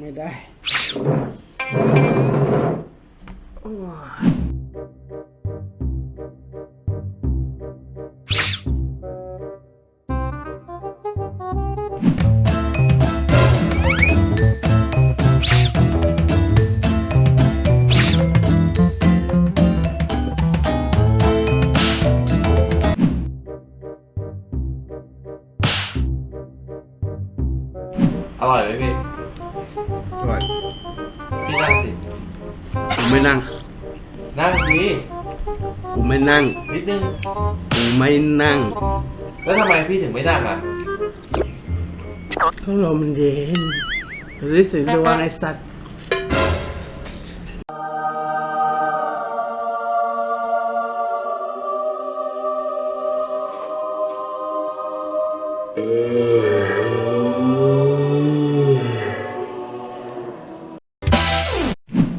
ไม่ได้อร่อยไหมพี่ ด้วยพี่นั่งสิ กูไม่นั่ง นั่งสิกูไม่นั่ง นิดนึง กูไม่นั่งแล้วทำไมพี่ถึงไม่นั่งอะ ก็ลมันเย็นรู้สึกว่างไอ้สัตว์ Yeah.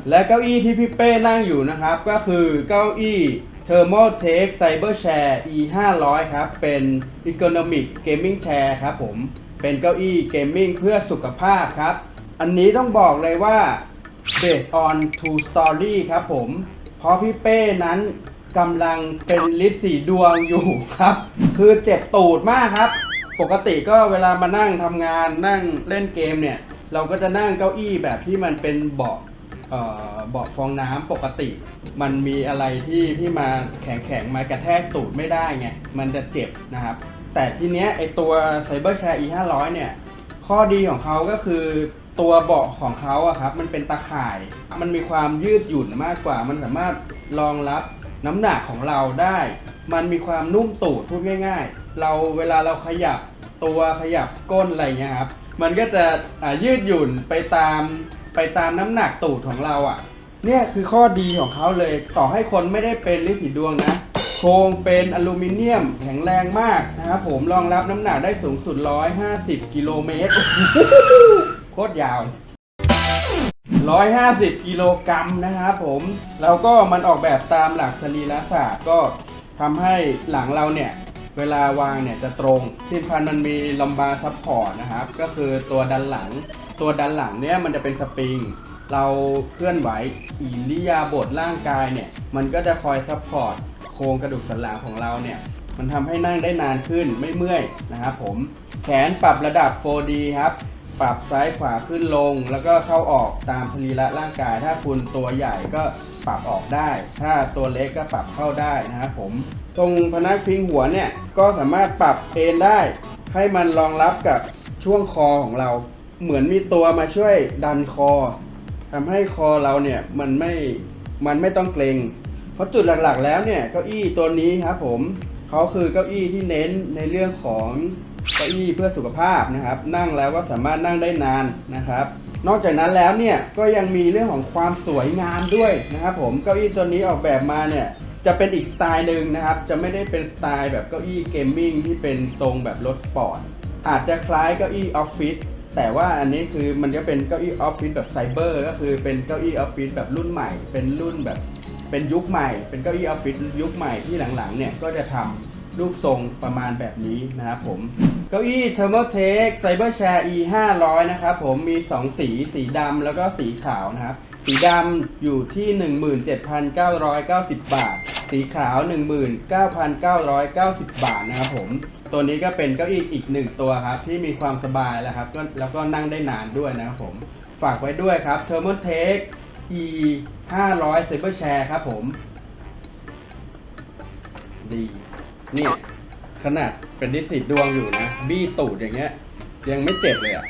และเก้าอี้ที่พี่เป้นั่งอยู่นะครับ ก็คือเก้าอี้ Thermaltake Cyber Chair E 5 0 0ครับ เป็น Ergonomic Gaming Chair ครับผม เป็นเก้าอี้เกมมิ่งเพื่อสุขภาพครับ อันนี้ต้องบอกเลยว่า based on true story ครับผม เพราะพี่เป้นั้นกำลังเป็นลิ์สีดวงอยู่ครับ คือเจ็บตูดมากครับ ปกติก็เวลามานั่งทำงานนั่งเล่นเกมเนี่ย เราก็จะนั่งเก้าอี้แบบที่มันเป็นเบาะ เอ่อเบาะฟองน้ำปกติ มันมีอะไรที่ที่มาแข็งแข็งๆมากระแทกตูดไม่ได้ไงมันจะเจ็บนะครับ แต่ทีเนี้ยไอตัว Cyber Chair E 5 0 0เนี่ย ข้อดีของเขาก็คือตัวเบาะของเขาอะครับมันเป็นตะข่าย มันมีความยืดหยุ่นมากกว่า มันสามารถรองรับน้ำหนักของเราได้ มันมีความนุ่มตูดพูดง่ายๆ เราเวลาเราขยับตัวขยับก้นอะไรเงี้ยครับ มันก็จะอ่ายืดหยุ่นไปตาม ไปตามน้ำหนักตูดของเราอะเนี่ยคือข้อดีของเขาเลย ต่อให้คนไม่ได้เป็นลิสีดวงนะโครงเป็นอลูมิเนียมแข็งแรงมากนะครับผมรองรับน้ำหนักได้สูงสุด 150 กิโลเมตร โคตรยาว 150 กิโลกรัมนะครับผม แล้วก็มันออกแบบตามหลักสรีระศาสตร์ก็ทำให้หลังเราเนี่ย เวลาวางเนี่ยจะตรงที่พันมันมีลอมบาซัพพอร์ตนะครับ ก็คือตัวดันหลัง ตัวดันหลังเนี่ยมันจะเป็นสปริง เราเคลื่อนไหวอิริยาบถร่างกายเนี่ย มันก็จะคอยซัพพอร์ตโครงกระดูกสันหลังของเราเนี่ย มันทำให้นั่งได้นานขึ้นไม่เมื่อยนะครับผม แขนปรับระดับ 4D ครับ ปรับซ้ายขวาขึ้นลง แล้วก็เข้าออกตามสรีระร่างกาย ถ้าคุณตัวใหญ่ก็ปรับออกได้ ถ้าตัวเล็กก็ปรับเข้าได้นะครับผม ตรงพนักพิงหัวเนี่ยก็สามารถปรับเอนได้ ให้มันรองรับกับช่วงคอของเรา เหมือนมีตัวมาช่วยดันคอทำให้คอเราเนี่ยมันไม่มันไม่ต้องเกรงเพราะจุดหลักๆ แล้วเนี่ยเก้าอี้ตัวนี้ครับผมเขาคือเก้าอี้ที่เน้นในเรื่องของ ก้าอี้เพื่อสุขภาพนะครับ นั่งแล้วก็สามารถนั่งได้นานนะครับ นอกจากนั้นแล้วเนี่ยก็ยังมีเรื่องของความสวยงามด้วยนะครับผมเก้าอี้ตัวนี้ออกแบบมาเนี่ยจะเป็นอีกสไตล์หนึ่งนะครับ จะไม่ได้เป็นสไตล์แบบเก้าอี้เกมมิ่งที่เป็นทรงแบบรถสปอร์ตอาจจะคล้ายเก้าอี้ออฟฟิศแต่ว่าอันนี้คือมันจะเป็นเก้าอี้ออฟฟิศแบบไซเบอร์ก็คือเป็นเก้าอี้ออฟฟิศแบบรุ่นใหม่ เป็นรุ่นแบบเป็นยุคใหม่ เป็นเก้าอี้ออฟฟิศยุคใหม่ที่หลังๆเนี่ยก็จะทำ รูปทรงประมาณแบบนี้นะครับผม เก้าอี้ Thermaltake Cyber Chair E 500นะครับผมมี 2 สีสีดำแล้วก็สีขาวนะครับ สีดำอยู่ที่ 17,990 บาท สีขาว 19,990 บาทนะครับผม ตัวนี้ก็เป็นเก้าอี้อีกหนึ่งตัวครับ ที่มีความสบายแล้วครับแล้วก็นั่งได้นานด้วยนะครับผม ฝากไว้ด้วยครับ Thermaltake E 500 Cyber Chair ครับผม ดี เนี่ยขนาดเป็นดิสิตดวงอยู่นะ บี้ตูดอย่างเงี้ย ยังไม่เจ็บเลยอะ